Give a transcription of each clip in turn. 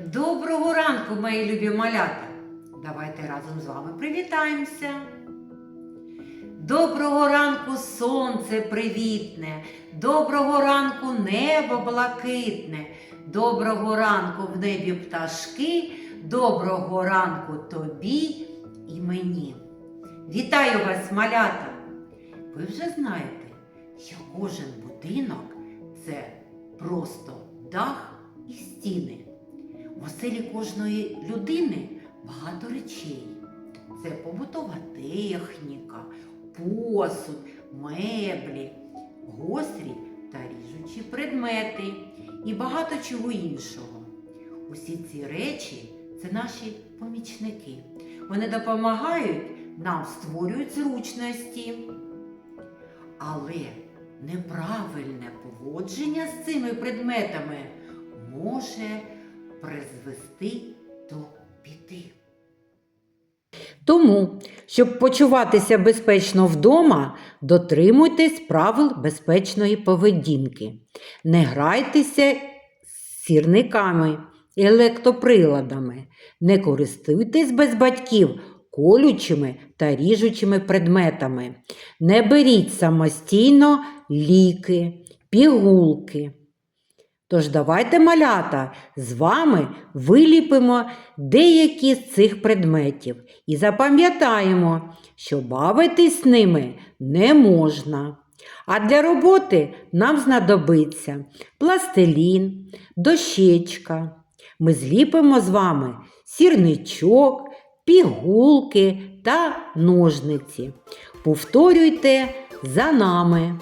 Доброго ранку, мої любі малята! Давайте разом з вами привітаємося. Доброго ранку сонце привітне, доброго ранку небо блакитне, доброго ранку в небі пташки, доброго ранку тобі і мені. Вітаю вас, малята! Ви вже знаєте, що кожен будинок це просто дах і стіни. В оселі кожної людини багато речей. Це побутова техніка, посуд, меблі, гострі та ріжучі предмети і багато чого іншого. Усі ці речі це наші помічники. Вони допомагають нам створюють зручності. Але неправильне поводження з цими предметами може призвести до біди. Тому, щоб почуватися безпечно вдома, дотримуйтесь правил безпечної поведінки. Не грайтеся з сірниками, електроприладами, не користуйтесь без батьків колючими та ріжучими предметами. Не беріть самостійно ліки, пігулки. Тож давайте, малята, з вами виліпимо деякі з цих предметів і запам'ятаємо, що бавитись ними не можна. А для роботи нам знадобиться пластилін, дощечка. Ми зліпимо з вами сірничок, пігулки та ножниці. Повторюйте за нами.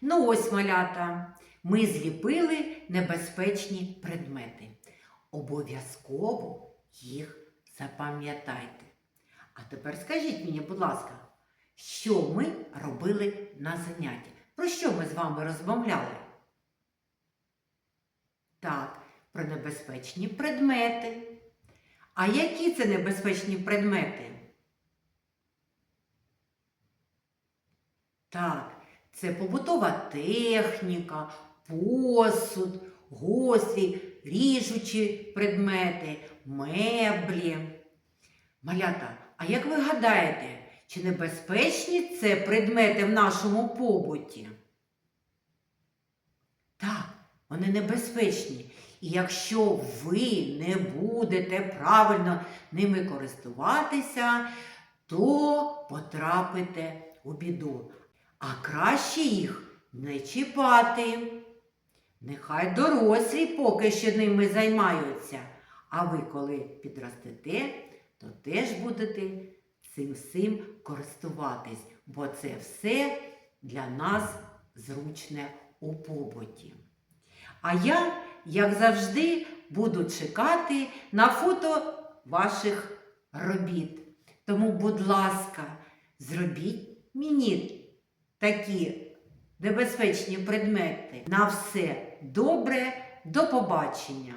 Ну ось малята, ми зліпили небезпечні предмети. Обов'язково їх запам'ятайте. А тепер скажіть мені, будь ласка, що ми робили на занятті? Про що ми з вами розмовляли? Так, про небезпечні предмети. А які це небезпечні предмети? Так, це побутова техніка, посуд, гості, ріжучі предмети, меблі. Малята, а як ви гадаєте, чи небезпечні це предмети в нашому побуті? Так, вони небезпечні. І якщо ви не будете правильно ними користуватися, то потрапите у біду. А краще їх не чіпати. Нехай дорослі поки що ними займаються. А ви, коли підростете, то теж будете цим всім користуватись, бо це все для нас зручне у побуті. А я, як завжди, буду чекати на фото ваших робіт. Тому, будь ласка, зробіть мені такі небезпечні предмети. На все добре, до побачення!